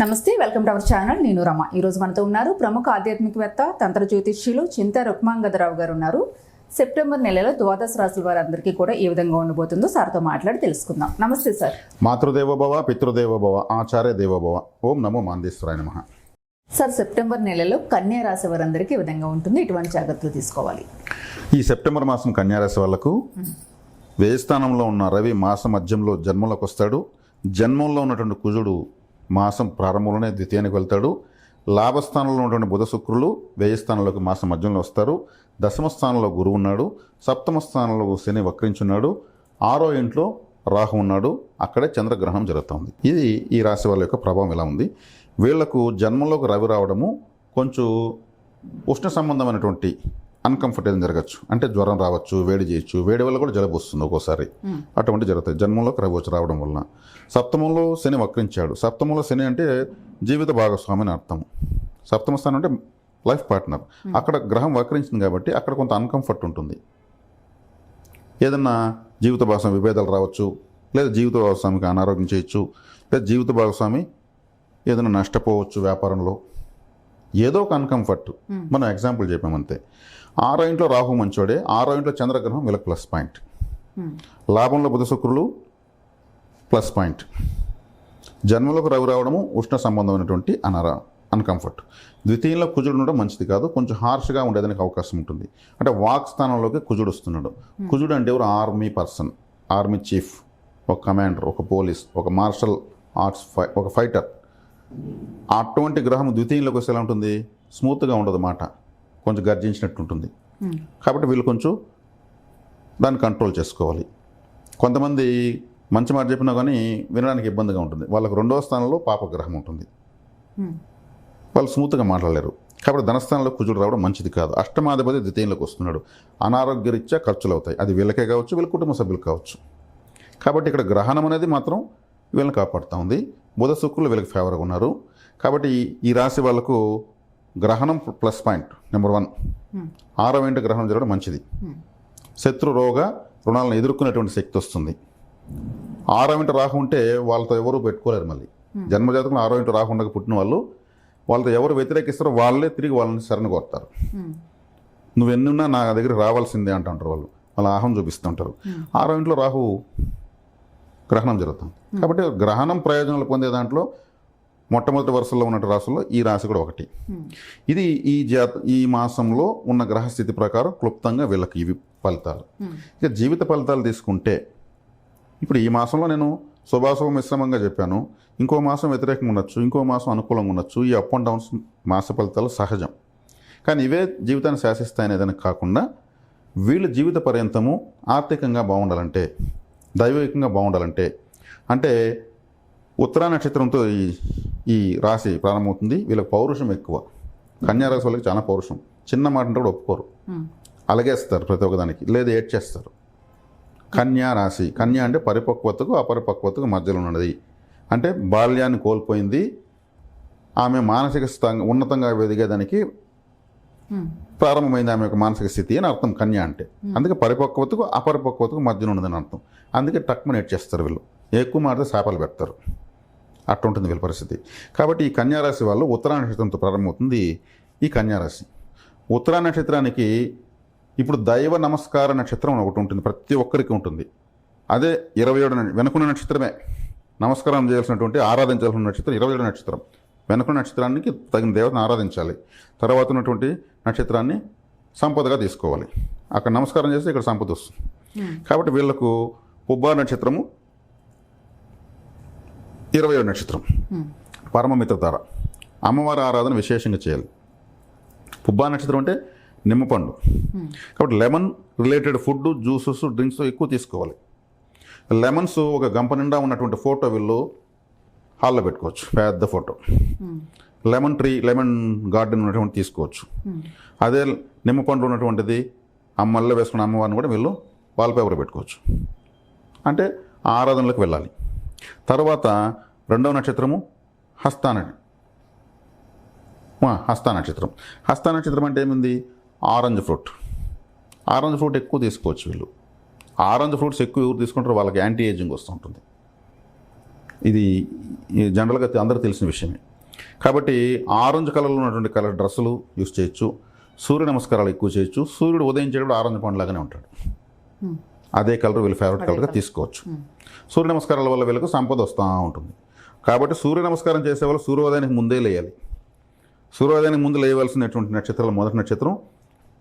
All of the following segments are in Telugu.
నమస్తే వెల్కమ్ టు అవర్ ఛానల్. నేను రమ. ఈ రోజు మనతో ఉన్నారు ప్రముఖ ఆధ్యాత్మికవేత్త తంత్ర జ్యోతిష్యులు చింత రుక్మాంగదరావు గారు ఉన్నారు. సెప్టెంబర్ నెలలో ద్వాదశ రాశుల వారందరికీ కూడా ఏ విధంగా ఉండబోతుందో సార్తో మాట్లాడి తెలుసుకుందాం. నమస్తే సార్. మాతృదేవో భవ పితృదేవో భవ ఆచార్య దేవో భవ ఓం నమో మాందేశ్వరాయ నమ. సార్ సెప్టెంబర్ నెలలో కన్యా రాశి వారందరికీ ఏ విధంగా ఉంటుంది ఎటువంటి జాగ్రత్తలు తీసుకోవాలి? ఈ సెప్టెంబర్ మాసం కన్యారాశి వాళ్ళకు వ్యయ స్థానంలో ఉన్న రవి మాస మధ్యంలో జన్మంలోకి వస్తాడు జన్మంలో ఉన్నటువంటి కుజుడు మాసం ప్రారంభంలోనే ద్వితీయానికి వెళ్తాడు. లాభస్థానంలో ఉన్నటువంటి బుధ శుక్రులు వ్యయస్థానంలోకి మాసం మధ్యంలో వస్తారు. దశమ స్థానంలో గురువు ఉన్నాడు. సప్తమ స్థానంలో శని వక్రించున్నాడు. ఆరో ఇంట్లో రాహు ఉన్నాడు. అక్కడే చంద్రగ్రహణం జరుగుతుంది. ఇది ఈ రాశి వాళ్ళ యొక్క ప్రభావం ఇలా ఉంది? వీళ్ళకు జన్మంలోకి రవి రావడము కొంచెం ఉష్ణ సంబంధమైనటువంటి అన్కంఫర్టబుల్ జరగచ్చు. అంటే జ్వరం రావచ్చు వేడి చేయొచ్చు. వేడి వల్ల కూడా జలుబు వస్తుంది ఒక్కోసారి. అటువంటి జరుగుతాయి. జన్మంలోకి రవి వచ్చి రావడం వల్ల. సప్తమంలో శని వక్రించాడు. సప్తమంలో శని అంటే జీవిత భాగస్వామి అని అర్థం. సప్తమ స్థానం అంటే లైఫ్ పార్ట్నర్. అక్కడ గ్రహం వక్రించింది కాబట్టి అక్కడ కొంత అన్కంఫర్ట్ ఉంటుంది. ఏదన్నా జీవిత భాగస్వామి విభేదాలు రావచ్చు లేదా జీవిత భాగస్వామికి అనారోగ్యం చేయొచ్చు లేదా జీవిత భాగస్వామి ఏదైనా నష్టపోవచ్చు వ్యాపారంలో. ఏదో ఒక అన్కంఫర్ట్ మనం ఎగ్జాంపుల్ చెప్పామంతే ఆరో ఇంట్లో రాహు మంచోడే ఆరో ఇంట్లో చంద్రగ్రహం వీళ్ళకి ప్లస్ పాయింట్ లాభంలో బుధ శుక్రులు ప్లస్ పాయింట్ జన్మలోకి రవి రావడము ఉష్ణ సంబంధమైనటువంటి అనరా అన్కంఫర్ట్ ద్వితీయంలో కుజుడు ఉండడం మంచిది కాదు కొంచెం హార్ష్గా ఉండేదానికి అవకాశం ఉంటుంది. అంటే వాక్ స్థానంలోకి కుజుడు వస్తున్నాడు. కుజుడు అంటే ఎవరు? ఆర్మీ పర్సన్ ఆర్మీ చీఫ్ ఒక కమాండర్ ఒక పోలీస్ ఒక మార్షల్ ఆర్ట్స్ ఫై ఒక ఫైటర్ అటువంటి గ్రహం ద్వితీయంలోకి వస్తే ఎలా ఉంటుంది? స్మూత్గా ఉండదు మాట. కొంచెం గర్జించినట్టు ఉంటుంది. కాబట్టి వీళ్ళు కొంచెం దాన్ని కంట్రోల్ చేసుకోవాలి. కొంతమంది మంచి మాట చెప్పినా కానీ వినడానికి ఇబ్బందిగా ఉంటుంది. వాళ్ళకు రెండవ స్థానంలో పాపగ్రహం ఉంటుంది. వాళ్ళు స్మూత్గా మాట్లాడలేరు. కాబట్టి ధనస్థానంలో కుజుడు రావడం మంచిది కాదు. అష్టమాధిపతి ద్వితీయంలోకి వస్తున్నాడు. అనారోగ్యరీత్యా ఖర్చులు అవుతాయి అది వీళ్ళకే కావచ్చు వీళ్ళ కుటుంబ సభ్యులు కావచ్చు. కాబట్టి ఇక్కడ గ్రహణం అనేది మాత్రం వీళ్ళని కాపాడుతూ ఉంది. బుధ శుక్రులు వీళ్ళకి ఫేవర్గా ఉన్నారు. కాబట్టి ఈ- రాశి వాళ్ళకు గ్రహణం ప్లస్ పాయింట్ నెంబర్ వన్ ఆరవ ఇంటి గ్రహణం జరగడం మంచిది. శత్రు రోగ రుణాలను ఎదుర్కొనేటువంటి శక్తి వస్తుంది. ఆరో ఇంటి రాహు ఉంటే వాళ్ళతో ఎవరు పెట్టుకోలేరు మళ్ళీ. జన్మజాతకంలో ఆరో ఇంటి రాహు ఉండక పుట్టిన వాళ్ళు వాళ్ళతో ఎవరు వ్యతిరేకిస్తారో వాళ్ళే తిరిగి వాళ్ళని శరణ కోరుతారు. నువ్వు ఎన్నున్నా నా దగ్గర రావాల్సిందే అంటుంటారు వాళ్ళు. వాళ్ళ ఆహం చూపిస్తుంటారు. ఆరో ఇంట్లో రాహు గ్రహణం జరుగుతుంది. కాబట్టి గ్రహణం ప్రయోజనాలు పొందే దాంట్లో మొట్టమొదటి వరుసలో ఉన్న రాశుల్లో ఈ రాశి కూడా ఒకటి. ఇది ఈ జాత ఈ మాసంలో ఉన్న గ్రహస్థితి ప్రకారం క్లుప్తంగా వీళ్ళకి ఇవి ఫలితాలు. ఇక జీవిత ఫలితాలు తీసుకుంటే ఇప్పుడు ఈ మాసంలో నేను శుభాశుభ మిశ్రమంగా చెప్పాను. ఇంకో మాసం వ్యతిరేకంగా ఉండొచ్చు ఇంకో మాసం అనుకూలంగా ఉండొచ్చు. ఈ అప్ అండ్ డౌన్స్ మాస ఫలితాలు సహజం. కానీ ఇవే జీవితాన్ని శాసిస్తాయనేదని కాకుండా వీళ్ళు జీవిత పర్యంతము ఆర్థికంగా బాగుండాలంటే దైవికంగా బాగుండాలంటే అంటే ఉత్తరా నక్షత్రంతో ఈ ఈ రాశి ప్రారంభమవుతుంది. వీళ్ళకి పౌరుషం ఎక్కువ. కన్యా రాశి వాళ్ళకి చాలా పౌరుషం. చిన్న మాట అంటే కూడా ఒప్పుకోరు. అలగేస్తారు ప్రతి ఒక్కదానికి లేదా ఏడ్చేస్తారు. కన్యా రాశి. కన్యా అంటే పరిపక్వతకు అపరిపక్వతకు మధ్యలో ఉన్నది. అంటే బాల్యాన్ని కోల్పోయింది. ఆమె మానసిక స్థాయి ఉన్నతంగా ఎదిగేదానికి ప్రారంభమైంది ఆమె యొక్క మానసిక స్థితి అని అర్థం కన్య అంటే. అందుకే పరిపక్వతకు అపరిపక్వతకు మధ్యలో ఉన్నదని అర్థం. అందుకే టక్మని ఏడ్చేస్తారు వీళ్ళు. ఎక్కువ మాడితే శాపాలు పెడతారు. అట్లా ఉంటుంది వీళ్ళ పరిస్థితి. కాబట్టి ఈ కన్యారాశి వాళ్ళు ఉత్తరా నక్షత్రంతో ప్రారంభమవుతుంది ఈ కన్యారాశి. ఉత్తరా నక్షత్రానికి ఇప్పుడు దైవ నమస్కార నక్షత్రం ఒకటి ఉంటుంది. ప్రతి ఒక్కరికి ఉంటుంది. అదే ఇరవై ఏడు వెనుకున్న నక్షత్రమే. నమస్కారం చేయాల్సినటువంటి ఆరాధించాల్సిన నక్షత్రం ఇరవై ఏడు నక్షత్రం. వెనుకున్న నక్షత్రానికి తగిన దేవతను ఆరాధించాలి. తర్వాత ఉన్నటువంటి నక్షత్రాన్ని సంపదగా తీసుకోవాలి. అక్కడ నమస్కారం చేస్తే ఇక్కడ సంపద వస్తుంది. కాబట్టి వీళ్ళకు పుబ్బా నక్షత్రము ఇరవై నక్షత్రం. పరమమిత్ర తార అమ్మవారి ఆరాధన విశేషంగా చేయాలి. పుబ్బా నక్షత్రం అంటే నిమ్మపండు. కాబట్టి lemon related food juices drinks ఎక్కువ తీసుకోవాలి. లెమన్స్ ఒక గంప నిండా ఉన్నటువంటి ఫోటో వీళ్ళు హాల్లో పెట్టుకోవచ్చు పెద్ద photo. Lemon tree lemon garden ఉన్నటువంటి తీసుకోవచ్చు. అదే నిమ్మపండు ఉన్నటువంటిది అమ్మల్లో వేసుకున్న అమ్మవారిని కూడా వీళ్ళు వాల్పేపర్ పెట్టుకోవచ్చు. అంటే ఆరాధనలకు వెళ్ళాలి. తర్వాత రెండవ నక్షత్రము హస్తాన హస్తా హస్త నక్షత్రం. హస్త నక్షత్రం అంటే ఏముంది? Orange fruit. ఆరెంజ్ ఫ్రూట్ ఎక్కువ తీసుకోవచ్చు వీళ్ళు. ఆరెంజ్ ఫ్రూట్స్ ఎక్కువ ఎవరు తీసుకుంటారో వాళ్ళకి యాంటీ ఏజింగ్ వస్తూ ఉంటుంది. ఇది జనరల్గా అందరూ తెలిసిన విషయమే. కాబట్టి ఆరెంజ్ కలర్లో ఉన్నటువంటి కలర్ డ్రెస్సులు యూస్ చేయొచ్చు. సూర్య నమస్కారాలు ఎక్కువ చేయొచ్చు. సూర్యుడు ఉదయించేటప్పుడు ఆరెంజ్ పండులాగానే ఉంటాడు. అదే కలర్ వీళ్ళ ఫేవరెట్ కలర్గా తీసుకోవచ్చు. సూర్య నమస్కారాల వల్ల వీళ్ళకు సంపద వస్తూ ఉంటుంది. కాబట్టి సూర్య నమస్కారం చేసే వాళ్ళు సూర్యోదయానికి ముందే లేయాలి. సూర్యోదయానికి ముందు లేయవలసినటువంటి నక్షత్రాలు మొదటి నక్షత్రం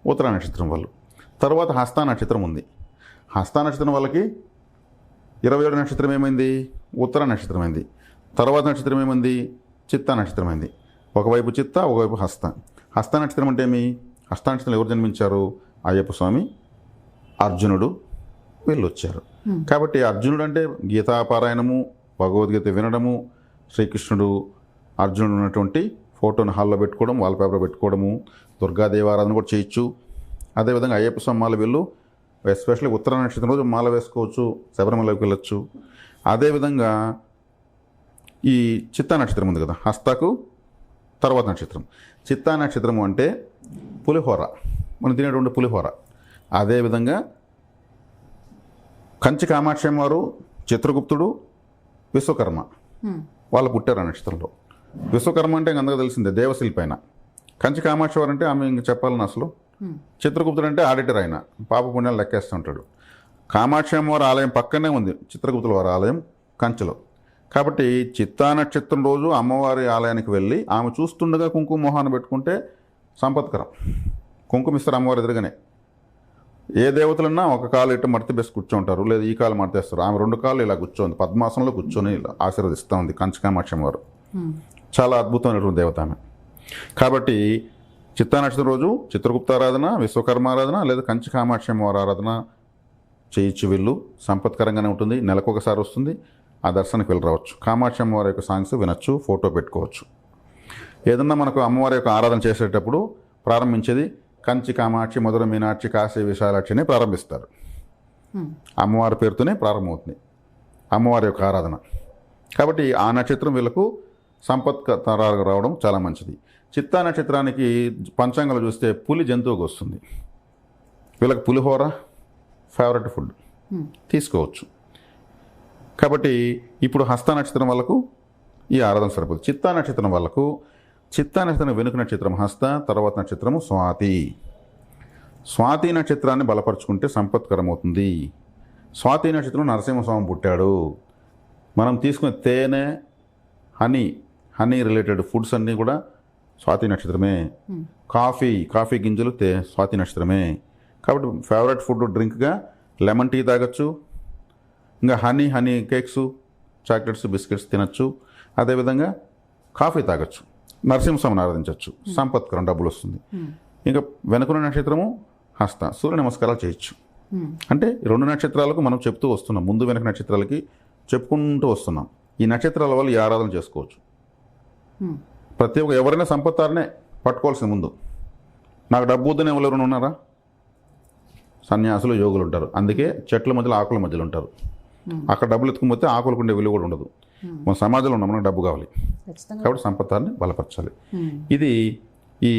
ఉత్తర నక్షత్రం వాళ్ళు. తర్వాత హస్త నక్షత్రం ఉంది. హస్త నక్షత్రం వాళ్ళకి ఇరవై ఏడు నక్షత్రం ఏమైంది? ఉత్తర నక్షత్రం అయింది తర్వాత నక్షత్రం ఏమైంది? చిత్త నక్షత్రం అయింది ఒకవైపు చిత్త ఒకవైపు హస్త. హస్త నక్షత్రం అంటే ఏమి? హస్త నక్షత్రం ఎవరు జన్మించారు? అయ్యప్ప స్వామి అర్జునుడు వీళ్ళు వచ్చారు కాబట్టి అర్జునుడు అంటే గీతాపారాయణము భగవద్గీత వినడము శ్రీకృష్ణుడు అర్జునుడు ఉన్నటువంటి ఫోటోని హాల్లో పెట్టుకోవడం వాల్పేపర్ పెట్టుకోవడము దుర్గాదేవి ఆరాధన కూడా చేయొచ్చు. అదేవిధంగా అయ్యప్ప స్వామి మాల వెళ్ళు. ఎస్పెషల్లీ ఉత్తర నక్షత్రం రోజు మాల వేసుకోవచ్చు శబరిమలకి వెళ్ళొచ్చు. అదేవిధంగా ఈ చిత్తా నక్షత్రం ఉంది కదా హస్తకు తర్వాత నక్షత్రం. చిత్తా నక్షత్రము అంటే పులిహోర. మనం తినేటువంటి పులిహోర. అదేవిధంగా కంచి కామాక్షి వారు చిత్రగుప్తుడు విశ్వకర్మ. వాళ్ళు పుట్టారు ఆ నక్షత్రంలో. విశ్వకర్మ అంటే ఇంక అందరికీ తెలిసిందే దేవశిల్పి ఆయన కంచి కామాక్షి వారు అంటే ఆమె ఇంక చెప్పాలని అసలు. చిత్రగుప్తుడు అంటే ఆడిటర్ ఆయన. పాప పుణ్యాలు లెక్కేస్తూ ఉంటాడు కామాక్షి అమ్మవారి ఆలయం పక్కనే ఉంది చిత్రగుప్తుల వారి ఆలయం కంచిలో. కాబట్టి చిత్తా నక్షత్రం రోజు అమ్మవారి ఆలయానికి వెళ్ళి ఆమె చూస్తుండగా కుంకుమ మొహాన్ని పెట్టుకుంటే సంపత్కరం. కుంకుమ ఇస్తారు అమ్మవారి ఎదురుగానే. ఏ దేవతలన్నా ఒక కాలు ఇటు మడత బెస్ కూర్చుంటారు లేదా ఈ కాలు మడతేస్తారు ఆమె రెండు కాళ్ళు ఇలా కూర్చోంది పద్మాసనంలో కూర్చొని ఇలా ఆశీర్వదిస్తూ ఉంది కంచకామాక్షి Hmm. చాలా అద్భుతమైనటువంటి దేవత ఆమె. కాబట్టి చిత్తా నక్షత్రం రోజు చిత్రగుప్త ఆరాధన విశ్వకర్మ ఆరాధన లేదా కంచి కామాక్షి అమ్మవారి ఆరాధన చేయొచ్చు వీళ్ళు. సంపత్కరంగానే ఉంటుంది. నెలకు ఒకసారి వస్తుంది. ఆ దర్శనానికి వెళ్ళి రావచ్చు. కామాక్షి అమ్మవారి యొక్క సాంగ్స్ వినొచ్చు ఫోటో పెట్టుకోవచ్చు. ఏదన్నా మనకు అమ్మవారి యొక్క ఆరాధన చేసేటప్పుడు ప్రారంభించేది కంచి కామాక్షి మధుర మీనాక్షి కాశీ విశాలాక్షిని ప్రారంభిస్తారు. అమ్మవారి పేరుతోనే ప్రారంభమవుతుంది. అమ్మవారి యొక్క ఆరాధన. కాబట్టి ఆ నక్షత్రం వీళ్ళకు సంపత్ తరాలుగా రావడం చాలా మంచిది. చిత్తా నక్షత్రానికి పంచాంగాలు చూస్తే పులి జంతువుకి వస్తుంది. వీళ్ళకి పులిహోర ఫేవరెట్ ఫుడ్. Hmm. తీసుకోవచ్చు. కాబట్టి ఇప్పుడు హస్త నక్షత్రం వాళ్ళకు ఈ ఆరాధన సరిపోతుంది. చిత్తా నక్షత్రం వాళ్ళకు చిత్తా నక్షత్రం వెనుక నక్షత్రం హస్త తర్వాత నక్షత్రము స్వాతి. స్వాతి నక్షత్రాన్ని బలపరుచుకుంటే సంపత్కరమవుతుంది. స్వాతి నక్షత్రం నరసింహస్వామి పుట్టాడు. మనం తీసుకునే తేనె హనీ హనీ రిలేటెడ్ ఫుడ్స్ అన్నీ కూడా స్వాతి నక్షత్రమే. కాఫీ కాఫీ గింజలు తే స్వాతి నక్షత్రమే. కాబట్టి ఫేవరెట్ ఫుడ్ డ్రింక్గా లెమన్ టీ తాగొచ్చు. ఇంకా honey honey cakes chocolates biscuits తినచ్చు. అదేవిధంగా కాఫీ తాగొచ్చు. నరసింహస్వామిని ఆరాధించవచ్చు సంపత్కరం డబ్బులు వస్తుంది. ఇంకా వెనుకున్న నక్షత్రము హస్త సూర్య నమస్కారాలు చేయొచ్చు. అంటే రెండు నక్షత్రాలకు మనం చెప్తూ వస్తున్నాం. ముందు వెనక నక్షత్రాలకి చెప్పుకుంటూ వస్తున్నాం. ఈ నక్షత్రాల వల్ల ఈ ఆరాధన చేసుకోవచ్చు. ప్రతి ఒక్క ఎవరైనా సంపత్తారనే పట్టుకోవాల్సింది ముందు. నాకు డబ్బు వద్దని ఎవరు ఉన్నారా? సన్యాసులు యోగులు ఉంటారు. అందుకే చెట్ల మధ్యలో ఆకుల మధ్యలో ఉంటారు. అక్కడ డబ్బులు ఎత్తుకుపోతే ఆకులకు ఉండే విలువ కూడా ఉండదు. మన సమాజంలో ఉన్నాం మనకు డబ్బు కావాలి. కాబట్టి సంపత్తాన్ని బలపరచాలి. ఇది ఈ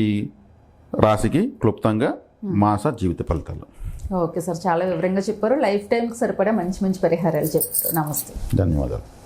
రాశికి క్లుప్తంగా మాస జీవిత ఫలితాలు. ఓకే సార్ చాలా వివరంగా చెప్పారు. లైఫ్ టైంకి సరిపడా మంచి మంచి పరిహారాలు చెప్పారు నమస్తే. ధన్యవాదాలు.